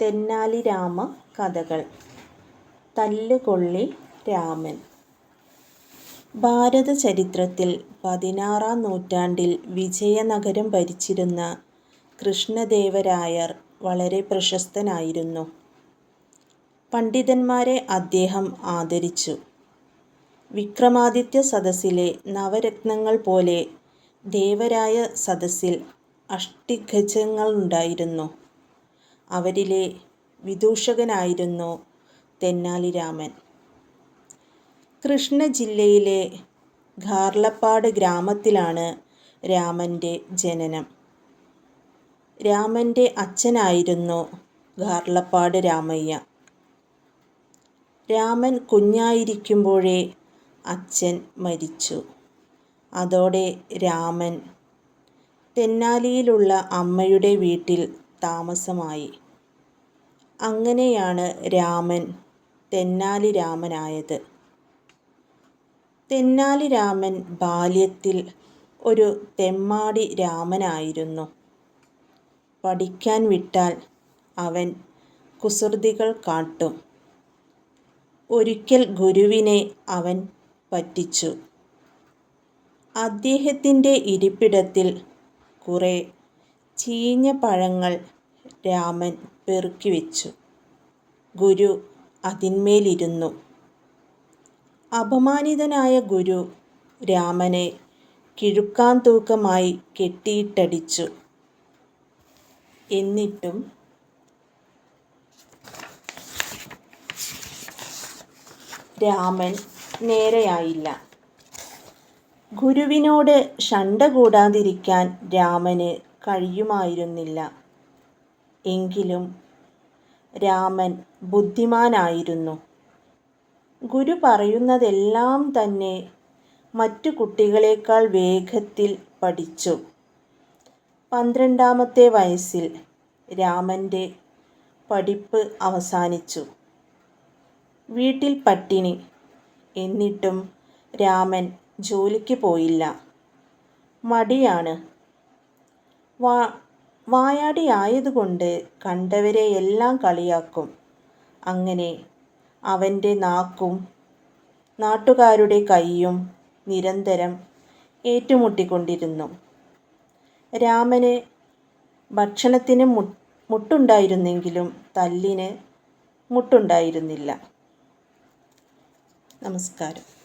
തെന്നാലി രാമ കഥകൾ. തല്ലുകൊള്ളി രാമൻ. ഭാരത ചരിത്രത്തിൽ പതിനാറാം നൂറ്റാണ്ടിൽ വിജയനഗരം ഭരിച്ചിരുന്ന കൃഷ്ണദേവരായർ വളരെ പ്രശസ്തനായിരുന്നു. പണ്ഡിതന്മാരെ അദ്ദേഹം ആദരിച്ചു. വിക്രമാദിത്യ സദസ്സിലെ നവരത്നങ്ങൾ പോലെ ദേവരായ സദസ്സിൽ അഷ്ടിഗജങ്ങളുണ്ടായിരുന്നു അവരിലെ വിദൂഷകനായിരുന്നു തെന്നാലി രാമൻ കൃഷ്ണ ജില്ലയിലെ ഖാർലപ്പാട് ഗ്രാമത്തിലാണ് രാമന്റെ ജനനം. രാമന്റെ അച്ഛനായിരുന്നു ഖാർലപ്പാട് രാമയ്യ. രാമൻ കുഞ്ഞായിരിക്കുമ്പോഴേ അച്ഛൻ മരിച്ചു. അതോടെ രാമൻ തെന്നാലിയിലുള്ള അമ്മയുടെ വീട്ടിൽ താമസമായി. അങ്ങനെയാണ് രാമൻ തെന്നാലി രാമനായത് തെന്നാലി രാമൻ ബാല്യത്തിൽ ഒരു തെമ്മാടി രാമനായിരുന്നു. പഠിക്കാൻ വിട്ടാൽ അവൻ കുസൃതികൾ കാട്ടും. ഒരിക്കൽ ഗുരുവിനെ അവൻ പറ്റിച്ചു. അദ്ദേഹത്തിന്റെ ഇരിപ്പിടത്തിൽ കുറേ ചീഞ്ഞ പഴങ്ങൾ രാമൻ പെറുക്കി വെച്ചു. ഗുരു അതിന്മേലിരുന്നു. അപമാനിതനായ ഗുരു രാമനെ കിഴുക്കാൻ തൂക്കമായി കെട്ടിയിട്ടടിച്ചു. എന്നിട്ടും രാമൻ നേരെയായില്ല. ഗുരുവിനോട് ഷണ്ട കൂടാതിരിക്കാൻ രാമന് കഴിയുമായിരുന്നില്ല. എങ്കിലും രാമൻ ബുദ്ധിമാനായിരുന്നു. ഗുരു പറയുന്നതെല്ലാം തന്നെ മറ്റു കുട്ടികളേക്കാൾ വേഗത്തിൽ പഠിച്ചു. പന്ത്രണ്ടാമത്തെ വയസ്സിൽ രാമന്റെ പഠിപ്പ് അവസാനിച്ചു. വീട്ടിൽ പട്ടിണി. എന്നിട്ടും രാമൻ ജോലിക്ക് പോയില്ല. മടിയാണ്. വാ വായാടി ആയതുകൊണ്ട് കണ്ടവരെ എല്ലാം കളിയാക്കും. അങ്ങനെ അവന്റെ നാക്കും നാട്ടുകാരുടെ കൈയും നിരന്തരം ഏറ്റുമുട്ടിക്കൊണ്ടിരുന്നു. രാമന് ഭക്ഷണത്തിന് മുട്ടുണ്ടായിരുന്നെങ്കിലും തല്ലിന് മുട്ടുണ്ടായിരുന്നില്ല. നമസ്കാരം.